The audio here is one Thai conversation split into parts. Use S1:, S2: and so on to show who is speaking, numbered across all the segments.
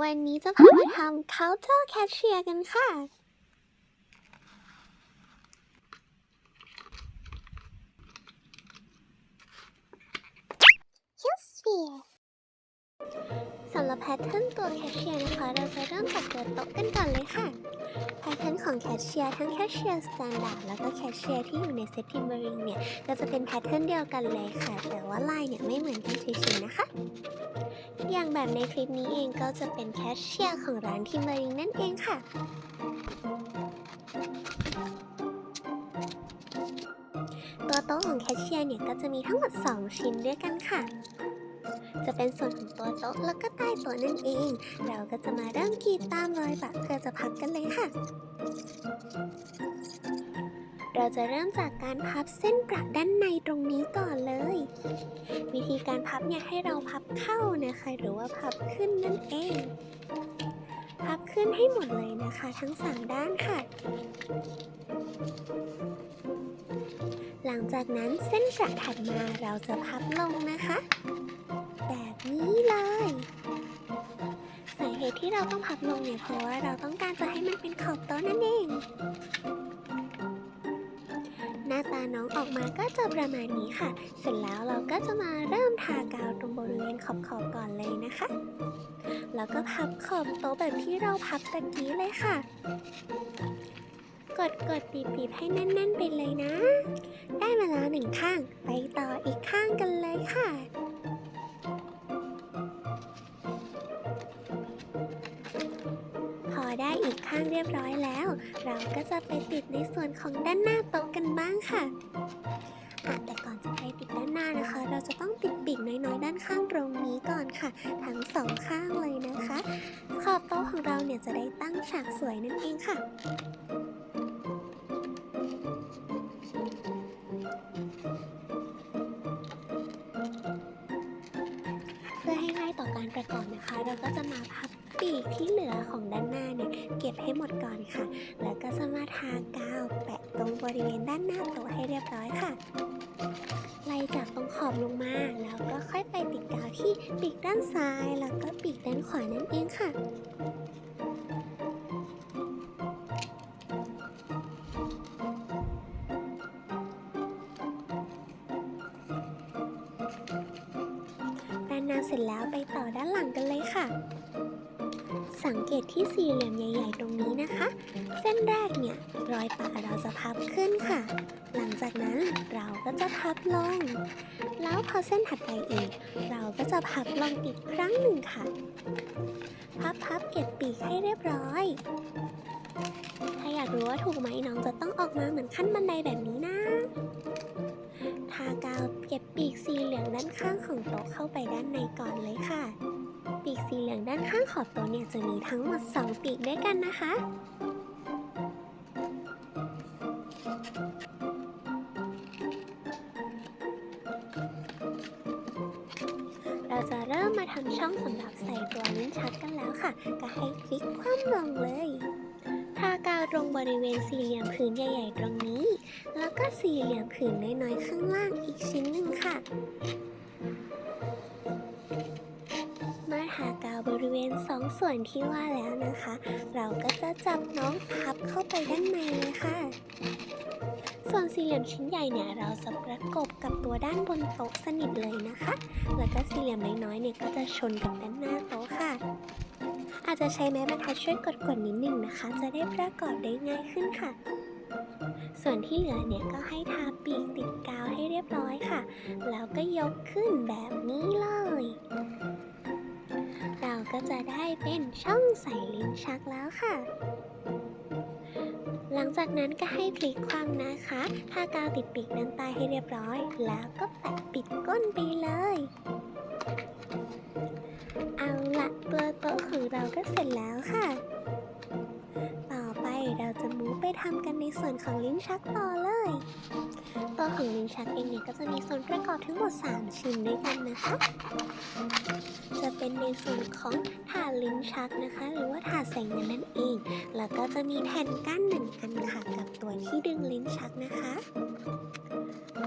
S1: วันนี้จะพามาทำ counter cashier กันค่ะ Sphere สำหรับแพทเทิร์นตัวแคชเชียร์นะคะ เราจะเริ่มจากตัวโต๊ะกันก่อนเลยค่ะ แพทเทิร์นของแคชเชียร์ทั้งแคชเชียร์สแตนดาร์ดแล้วก็แคชเชียร์ที่อยู่ในเซตทิมเบอริงเนี่ย ก็จะเป็นแพทเทิร์นเดียวกันเลยค่ะ แต่ว่าลายเนี่ยไม่เหมือนกันเฉยๆนะคะ อย่างแบบในคลิปนี้เองก็จะเป็นแคชเชียร์ของร้านทิมเบอริงนั่นเองค่ะตัวโต๊ะของแคชเชียร์เนี่ยก็จะมีทั้งหมด 2 ชิ้นด้วยกันค่ะ จะเป็นส่วนของตัวโต๊ะแล้วก็ใต้โต๊ะนั่นเอง เราก็จะมาเริ่มกรีดตามรอยปะเพื่อจะพับกันเลยค่ะ เราจะเริ่มจากการพับเส้นประด้านในตรงนี้ก่อนเลย วิธีการพับเนี่ยให้เราพับเข้านะคะ หรือว่าพับขึ้นนั่นเอง พับขึ้นให้หมดเลยนะคะ ทั้ง 3 ด้านค่ะหลังจากนั้นเส้นประถัดมาเราจะพับลงนะคะ นี้เลย สาเหตุที่เราต้องพับลงเนี่ยเพราะว่าเราต้องการจะให้มันเป็นขอบโต๊ะนั่นเอง หน้าตาน้องออกมาก็จะประมาณนี้ค่ะ เสร็จแล้วเราก็จะมาเริ่มทากาวตรงบริเวณขอบๆก่อนเลยนะคะ แล้วก็พับขอบโต๊ะแบบที่เราพับตะกี้เลยค่ะกดกดปีบปีบให้แน่นๆไปเลยนะ ได้มาแล้วหนึ่งข้าง ไปต่ออีกข้างกันเลยค่ะ เรียบร้อยแล้ว เราก็จะไปติดในส่วนของด้านหน้าโต๊ะกันบ้างค่ะอะแต่ก่อนจะไปติดด้านหน้านะคะ เราจะต้องติดปีกน้อยๆ ด้านข้างตรงนี้ก่อนค่ะ ทั้งสองข้างเลยนะคะ ขอบโต๊ะของเราเนี่ยจะได้ตั้งฉากสวยนั่นเองค่ะ ลือของด้านหน้าเนี่ยเก็บให้หมดก่อนค่ะ แล้วก็จะมาทากาวแปะตรงบริเวณด้านหน้าต๊ะให้เรียบร้อยค่ะไล่จากตรงขอบลงมาแล้วก็ค่อยไปติดกาวที่ปีกด้านซ้าย แล้วก็ปีกด้านขวานั่นเองค่ะด้านหน้าเสร็จแล้วไปต่อด้านหลังกันเลยค่ะ สังเกตที่สี่เหลี่ยมใหญ่ ๆ ตรงนี้นะคะ เส้นแรกเนี่ยรอยปะเราจะพับขึ้นค่ะ หลังจากนั้นเราก็จะพับลง แล้วพอเส้นถัดไปอีก เราก็จะพับลงอีกครั้งหนึ่งค่ะ พับพับเก็บปีกให้เรียบร้อย ถ้าอยากรู้ว่าถูกไหมน้องจะต้องออกมาเหมือนขั้นบันไดแบบนี้นะทากาวเก็บปีกสีเหลืองด้านข้างของโต๊ะเข้าไปด้านในก่อนเลยค่ะ ปีกสีเหลืองด้านข้างขอบต๊ะเนี่ยจะมีทั้งหมด 2 ปีกด้วยกันนะคะ เราจะเริ่มมาทำช่องสำหรับใส่ตัวลิ้นชักกันแล้วค่ะ ก็ให้คลิกคว่ำลงเลยทากาวตรงบริเวณสี่เหลี่ยมผืนใหญ่ๆตรงนี้ แล้วก็สี่เหลี่ยมผืนน้อยๆข้างล่างอีกชิ้นหนึ่งค่ะ ณสองส่วนที่ว่าแล้วนะคะ เราก็จะจับน้องพับเข้าไปด้านในเลยค่ะ ส่วนสี่เหลี่ยมชิ้นใหญ่เนี่ยเราจะประกบกับตัวด้านบนโต๊ะสนิทเลยนะคะ แล้วก็สี่เหลี่ยมน้อยๆเนี่ยก็จะชนกับด้านหน้าโต๊ะค่ะ อาจจะใช้ไม้บรรทัดช่วยกดๆนิดหนึ่งนะคะ จะได้ประกอบได้ง่ายขึ้นค่ะส่วนที่เหลือเนี่ยก็ให้ทาปีกติดกาวให้เรียบร้อยค่ะ แล้วก็ยกขึ้นแบบนี้เลย ก็จะได้เป็นช่องใส่ลิ้นชักแล้วค่ะ หลังจากนั้นก็ให้พลิกคว่ำนะคะทากาวติดปีกด้านใต้ให้เรียบร้อย แล้วก็แปะปิดก้นไปเลยเอาละตัวโต๊ะของเราก็เสร็จแล้วค่ะ ต่อไปเราจะมูไปทำกันในส่วนของลิ้นชักต่อเลย ตัวของลิ้นชักเองเนี่ยก็จะมีส่วนประกอบทั้งหมด 3 ชิ้นด้วยกันนะคะ จะเป็นในส่วนของถาดลิ้นชักนะคะ หรือว่าถาดใส่เงินนั่นเอง แล้วก็จะมีแผ่นกั้นหนึ่งอันค่ะกับตัวที่ดึงลิ้นชักนะคะ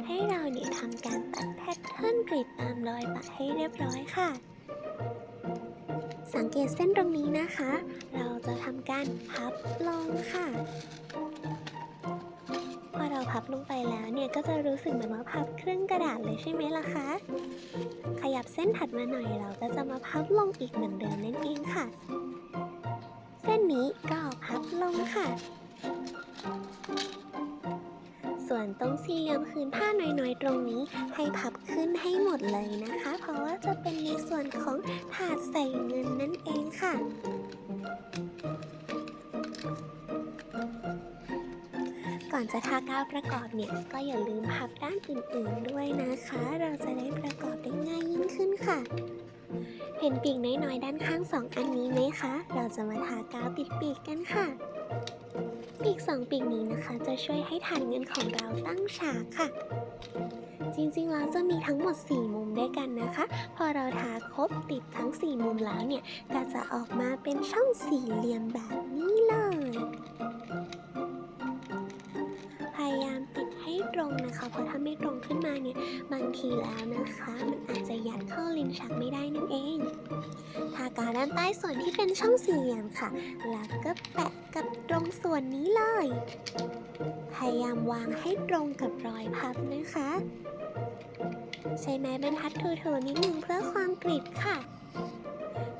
S1: ให้เราเนี่ยทำการตัดแพทเทิร์นกรีดตามรอยปะให้เรียบร้อยค่ะสังเกตเส้นตรงนี้นะคะ เราจะทำการพับลงค่ะ ราพับลงไปแล้วเนี่ยก็จะรู้สึกเหมือนว่าพับครึ่งกระดาษเลยใช่ไหมล่ะคะ ขยับเส้นถัดมาหน่อยเราก็จะมาพับลงอีกเหมือนเดิมนั่นเองค่ะ เส้นนี้ก็พับลงค่ะ ส่วนตรงสี่เหลี่ยมผืนผ้าน้อยๆ ตรงนี้ให้พับขึ้นให้หมดเลยนะคะ เพราะว่าจะเป็นในส่วนของถาดใส่เงินนั่นเองค่ะ อนจะทากาวประกอบเนี่ย ก็อย่าลืมพับด้านอื่นๆด้วยนะคะ เราจะได้ประกอบได้ง่ายยิ่งขึ้นค่ะ เห็นปีกน้อยๆด้านข้างสองอันนี้ไหมคะ เราจะมาทากาวติดปีกกันค่ะ ปีกสองปีกนี้นะคะ จะช่วยให้ฐานเงินของเราตั้งฉากค่ะจริงๆ แล้วจะมีทั้งหมด 4 มุมด้วยกันนะคะ พอเราทาครบติดทั้ง 4 มุมแล้วเนี่ย ก็จะออกมาเป็นช่องสี่เหลี่ยมแบบนี้เลย ติดให้ตรงนะคะ เพราะถ้าไม่ตรงขึ้นมาเนี่ย บางทีแล้วนะคะ มันอาจจะยัดเข้าลิ้นชักไม่ได้นั่นเองทากาวด้านใต้ส่วนที่เป็นช่องสี่เหลี่ยมค่ะ แล้วก็แปะกับตรงส่วนนี้เลย พยายามวางให้ตรงกับรอยพับนะคะ ใช้ไม้บรรทัดถูๆนิดนึงเพื่อความกริบค่ะ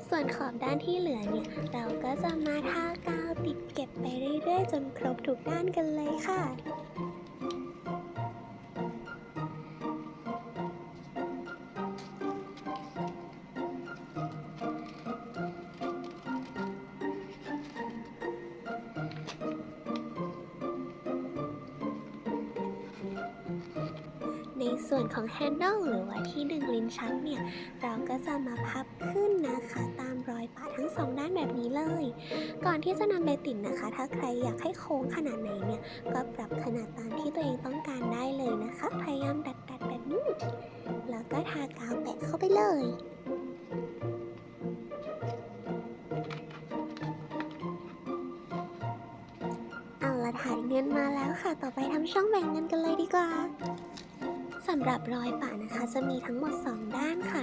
S1: ส่วนขอบด้านที่เหลือเนี่ยเราก็จะมาทากาวติดเก็บไปเรื่อยๆ จนครบทุกด้านกันเลยค่ะ ในส่วนของ handle หรือว่าที่ดึงลิ้นชักเนี่ย เราก็จะมาพับขึ้นนะคะ ตามรอยปะทั้งสองด้านแบบนี้เลย ก่อนที่จะนำไปติดนะคะ ถ้าใครอยากให้โค้งขนาดไหนเนี่ย ก็ปรับขนาดตามที่ตัวเองต้องการได้เลยนะคะ พยายามดัดดัดๆแบบนี้แล้วก็ทากาวแปะเข้าไปเลยเอาละถ่ายเงินมาแล้วค่ะ ต่อไปทำช่องแบ่งเงินกันเลยดีกว่าำหรับรอยปะนะคะ จะมีทั้งหมด 2 ด้านค่ะ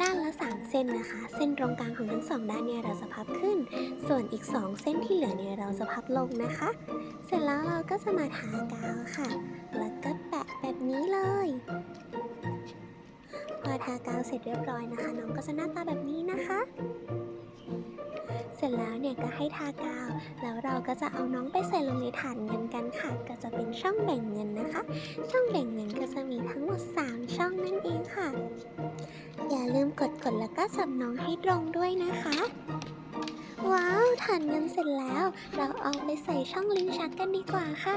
S1: ด้านละ 3 เส้นนะคะ เส้นตรงกลางของทั้งสองด้านเนี่ยเราจะพับขึ้น ส่วนอีก 2 เส้นที่เหลือเนี่ยเราจะพับลงนะคะ เสร็จแล้วเราก็จะมาทากาวค่ะ แล้วก็แปะแบบนี้เลย พอทากาวเสร็จเรียบร้อยนะคะ น้องก็จะหน้าตาแบบนี้นะคะ เสร็จแล้วเนี่ยก็ให้ทากาว แล้วเราก็จะเอาน้องไปใส่ลงในถาดเงินกันค่ะ ก็จะเป็นช่องแบ่งเงินนะคะ ช่องแบ่งเงินก็จะมีทั้งหมด 3 ช่องนั่นเองค่ะ อย่าลืมกดกดแล้วก็จับน้องให้ตรงด้วยนะคะ ว้าว ฐานเงินเสร็จแล้ว เราเอาไปใส่ช่องลิ้นชักกันดีกว่าค่ะ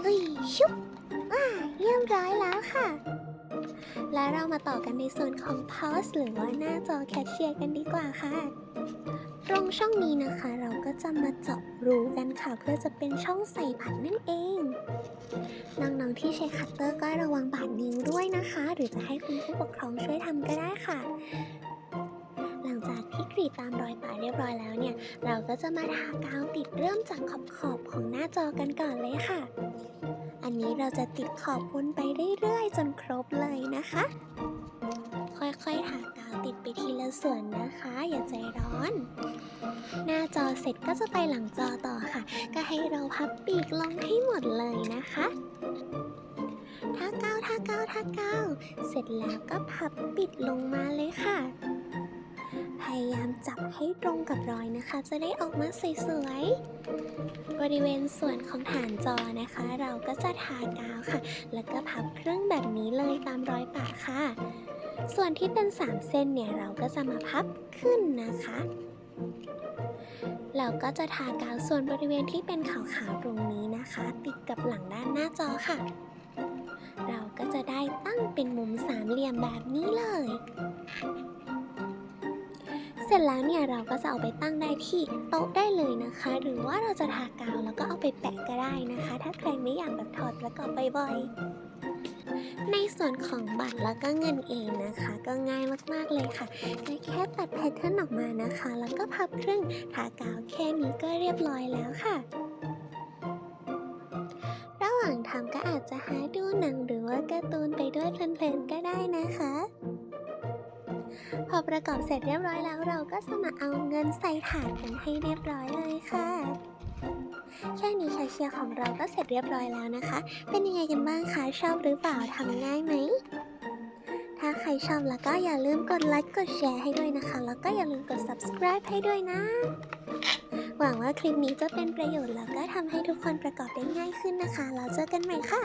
S1: เฮ้ยชุบว้าเรียบร้อยแล้วค่ะ แล้วเรามาต่อกันในส่วนของ pause หรือว่าหน้าจอแคชเชียร์กันดีกว่าค่ะ ตรงช่องนี้นะคะ เราก็จะมาเจาะรูกันค่ะ เพื่อจะเป็นช่องใส่ผัดนั่นเองน้องๆที่ใช้คัตเตอร์ก็ระวังบาดนิ้วด้วยนะคะ หรือจะให้คุณผู้ปกครองช่วยทำก็ได้ค่ะหลังจากที่กรีดตามรอยปะเรียบร้อยแล้วเนี่ย เราก็จะมาทากาวติดเริ่มจากขอบขอบของหน้าจอกันก่อนเลยค่ะ อันนี้เราจะติดขอบวนไปเรื่อยๆ จนครบเลยนะคะ ค่อยๆทากาวติดไปทีละส่วนนะคะ อย่าใจร้อน หน้าจอเสร็จก็จะไปหลังจอต่อค่ะ ก็ให้เราพับปีกลงให้หมดเลยนะคะทากาวทากาวทากาวเสร็จแล้วก็พับปิดลงมาเลยค่ะ พยายามจับให้ตรงกับรอยนะคะ จะได้ออกมาสวยๆ บริเวณส่วนของฐานจอนะคะ เราก็จะทากาวค่ะ แล้วก็พับครึ่งแบบนี้เลยตามรอยปะค่ะ ส่วนที่เป็น3เส้นเนี่ยเราก็จะมาพับขึ้นนะคะเราก็จะทากาวส่วนบริเวณที่เป็นขาวๆตรงนี้นะคะ ติดกับหลังด้านหน้าจอค่ะ เราก็จะได้ตั้งเป็นมุมสามเหลี่ยมแบบนี้เลย เสร็จแล้วเนี่ยเราก็จะเอาไปตั้งได้ที่โต๊ะได้เลยนะคะ หรือว่าเราจะทากาวแล้วก็เอาไปแปะก็ได้นะคะ ถ้าใครไม่อยากแบบถอดประกอบบ่อยๆในส่วนของบัตรแล้วก็เงินเองนะคะ ก็ง่ายมากๆเลยค่ะแค่ตัดแพทเทิร์นออกมานะคะ แล้วก็พับครึ่งทากาวแค่นี้ก็เรียบร้อยแล้วค่ะระหว่างทำก็อาจจะหาดูหนังหรือว่าการ์ตูนไปด้วยเพลินๆก็ได้นะคะ พอประกอบเสร็จเรียบร้อยแล้วเราก็จะมาเอาเงินใส่ถาดกันให้เรียบร้อยเลยค่ะแค่นี้แคชเชียร์ของเราก็เสร็จเรียบร้อยแล้วนะคะ เป็นยังไงกันบ้างคะ ชอบหรือเปล่าทำง่ายไหม ถ้าใครชอบแล้วก็อย่าลืมกดไลค์กดแชร์ให้ด้วยนะคะ แล้วก็อย่าลืมกด subscribe ให้ด้วยนะ หวังว่าคลิปนี้จะเป็นประโยชน์แล้วก็ทำให้ทุกคนประกอบได้ง่ายขึ้นนะคะแล้วเจอกันใหม่ค่ะ